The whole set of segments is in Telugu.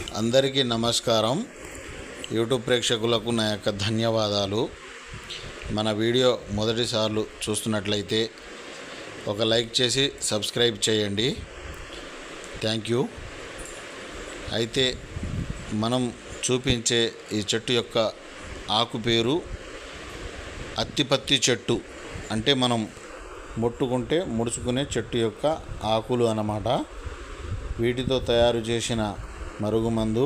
అందరికీ నమస్కారం. యూట్యూబ్ ప్రేక్షకులకు నా యొక్క ధన్యవాదాలు. మన వీడియో మొదటిసార్లు చూస్తున్నట్లయితే ఒక లైక్ చేసి సబ్స్క్రైబ్ చేయండి. Thank you. అయితే మనం చూపించే ఈ చెట్టు యొక్క ఆకు పేరు అత్తిపత్తి చెట్టు. అంటే మనం ముట్టుకుంటే ముడుచుకునే చెట్టు యొక్క ఆకులు అన్నమాట. వీటితో తయారు చేసిన మరుగుమందు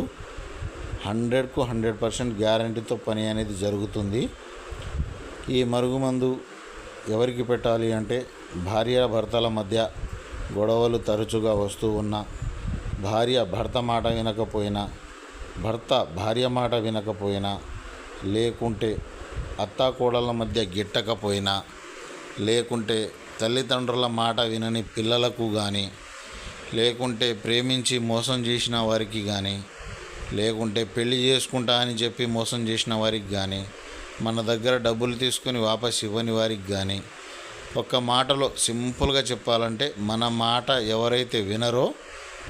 హండ్రెడ్కు హండ్రెడ్ పర్సెంట్ గ్యారంటీతో పని అనేది జరుగుతుంది. ఈ మరుగుమందు ఎవరికి పెట్టాలి అంటే భార్య భర్తల మధ్య గొడవలు తరచుగా వస్తూ ఉన్న భార్య భర్త మాట వినకపోయినా భర్త భార్య మాట వినకపోయినా లేకుంటే అత్తాకోడళ్ళ మధ్య గిట్టకపోయినా లేకుంటే తల్లిదండ్రుల మాట వినని పిల్లలకు కానీ లేకుంటే ప్రేమించి మోసం చేసిన వారికి కానీ లేకుంటే పెళ్ళి చేసుకుంటా అని చెప్పి మోసం చేసిన వారికి కానీ మన దగ్గర డబ్బులు తీసుకొని వాపస్ ఇవ్వని వారికి కానీ ఒక్క మాటలో సింపుల్గా చెప్పాలంటే మన మాట ఎవరైతే వినరో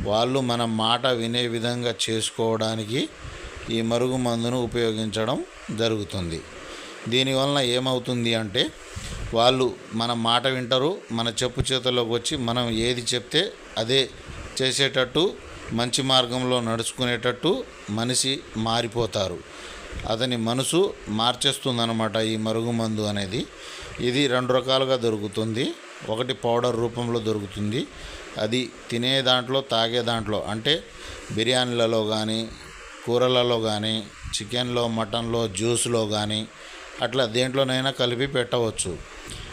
వాళ్ళు మన మాట వినే విధంగా చేసుకోవడానికి ఈ మరుగు మందును ఉపయోగించడం జరుగుతుంది. దీనివలన ఏమవుతుంది అంటే వాళ్ళు మన మాట వింటారు మన చెప్పు చేతుల్లోకి వచ్చి మనం ఏది చెప్తే అదే చేసేటట్టు మంచి మార్గంలో నడుచుకునేటట్టు మనిషి మారిపోతారు. అతని మనసు మార్చేస్తుందన్నమాట ఈ మరుగుమందు అనేది. ఇది రెండు రకాలుగా దొరుకుతుంది. ఒకటి పౌడర్ రూపంలో దొరుకుతుంది. అది తినే దాంట్లో తాగే దాంట్లో అంటే బిర్యానీలలో కానీ కూరలలో కానీ చికెన్లో మటన్లో జ్యూస్లో కానీ అట్లా దేంట్లోనైనా కలిపి పెట్టవచ్చు.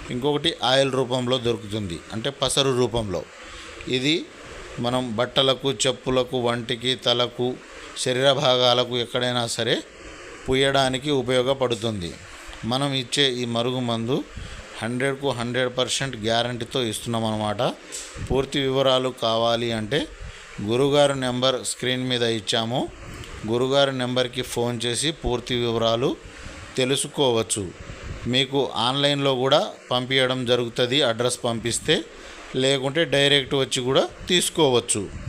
ఇంకొకటి ఆయిల్ రూపంలో దొరుకుతుంది. అంటే పసరు రూపంలో. ఇది మనం బట్టలకు చెప్పులకు వంటికి తలకు శరీర భాగాలకు ఎక్కడైనా సరే పుయ్యడానికి ఉపయోగపడుతుంది. మనం ఇచ్చే ఈ మరుగు మందు హండ్రెడ్కు హండ్రెడ్ పర్సెంట్ గ్యారంటీతో ఇస్తున్నాం అన్నమాట. పూర్తి వివరాలు కావాలి అంటే గురుగారు నెంబర్ స్క్రీన్ మీద ఇచ్చాము. గురుగారి నెంబర్కి ఫోన్ చేసి పూర్తి వివరాలు తెలుసుకోవచ్చు. మీకు ఆన్లైన్లో కూడా పంపించడం జరుగుతుంది. అడ్రస్ పంపిస్తే లేకుంటే డైరెక్ట్ వచ్చి కూడా తీసుకోవచ్చు.